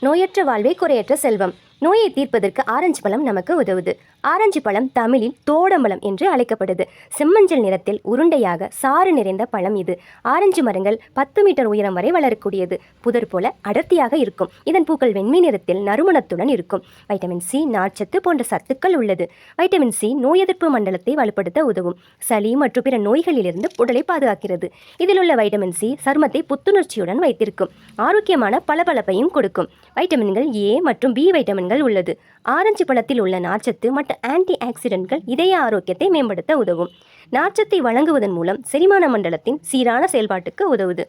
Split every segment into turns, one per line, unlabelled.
நோயற்ற வாழ்வே குறையற்ற செல்வம். நோயை தீர்ப்பதற்கு ஆரஞ்சு பழம் நமக்கு உதவுது. ஆரஞ்சு பழம் தமிழில் தோடம்பழம் என்று அழைக்கப்படுது. செம்மஞ்சள் நிறத்தில் உருண்டையாக சாறு நிறைந்த பழம் இது. ஆரஞ்சு மரங்கள் பத்து மீட்டர் உயரம் வரை வளரக்கூடியது. புதர் போல அடர்த்தியாக இருக்கும். இதன் பூக்கள் வெண்மை நிறத்தில் நறுமணத்துடன் இருக்கும். வைட்டமின் சி நார்ச்சத்து போன்ற சத்துக்கள் உள்ளது. வைட்டமின் சி நோய் எதிர்ப்பு மண்டலத்தை வலுப்படுத்த உதவும். சளி மற்றும் பிற நோய்களிலிருந்து உடலை பாதுகாக்கிறது. இதில் உள்ள வைட்டமின் சி சருமத்தை புத்துணர்ச்சியுடன் வைத்திருக்கும். ஆரோக்கியமான பளபளப்பையும் கொடுக்கும். வைட்டமின்கள் ஏ மற்றும் பி வைட்டமின் வைட்டமின்கள் உள்ளது. ஆரஞ்சு பழத்தில் உள்ள நார்ச்சத்து மற்றும் ஆன்டி ஆக்சிடென்ட்கள் இதய ஆரோக்கியத்தை மேம்படுத்த உதவும். நார்ச்சத்தை வழங்குவதன் மூலம் செரிமான மண்டலத்தின் சீரான செயல்பாட்டுக்கு உதவுது.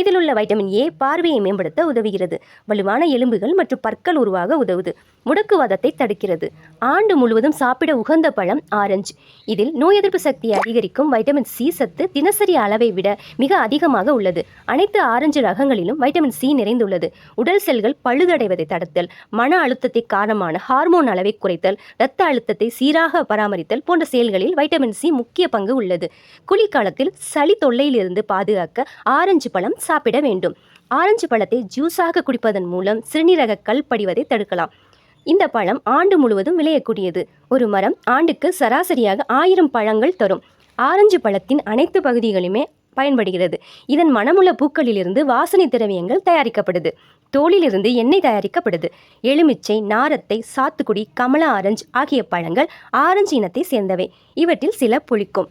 இதில் உள்ள வைட்டமின் ஏ பார்வையை மேம்படுத்த உதவுகிறது. வலுவான எலும்புகள் மற்றும் பற்கள் உருவாக உதவுது. முடக்குவாதத்தை தடுக்கிறது. ஆண்டு முழுவதும் சாப்பிட உகந்த பழம் ஆரஞ்சு. இதில் நோய் எதிர்ப்பு சக்தியை அதிகரிக்கும் வைட்டமின் சி சத்து தினசரி அளவை விட மிக அதிகமாக உள்ளது. அனைத்து ஆரஞ்சு ரகங்களிலும் வைட்டமின் சி நிறைந்துள்ளது. உடல் செல்கள் பழுதடைவதை தடுத்தல் மன அழுத்தத்தை காரணமான ஹார்மோன் அளவை குறைத்தல் இரத்த அழுத்தத்தை சீராக பராமரித்தல் போன்ற செயல்களில் வைட்டமின் சி முக்கிய பங்கு உள்ளது. குளிர்காலத்தில் சளி தொல்லையிலிருந்து பாதுகாக்க ஆரஞ்சு பழம் சாப்பிட வேண்டும். ஆரஞ்சு பழத்தை ஜூஸாக குடிப்பதன் மூலம் சிறுநீரக கல் படிவதை தடுக்கலாம். இந்த பழம் ஆண்டு முழுவதும் விளையக்கூடியது. ஒரு மரம் ஆண்டுக்கு சராசரியாக ஆயிரம் பழங்கள் தரும். ஆரஞ்சு பழத்தின் அனைத்து பகுதிகளுமே பயன்படுகிறது. இதன் மனமுள்ள பூக்களிலிருந்து வாசனை திரவியங்கள் தயாரிக்கப்படுது. தோலிலிருந்து எண்ணெய் தயாரிக்கப்படுது. எலுமிச்சை நாரத்தை சாத்துக்குடி கமலா ஆரஞ்சு ஆகிய பழங்கள் ஆரஞ்சு இனத்தை சேர்ந்தவை. இவற்றில் சில புளிக்கும்.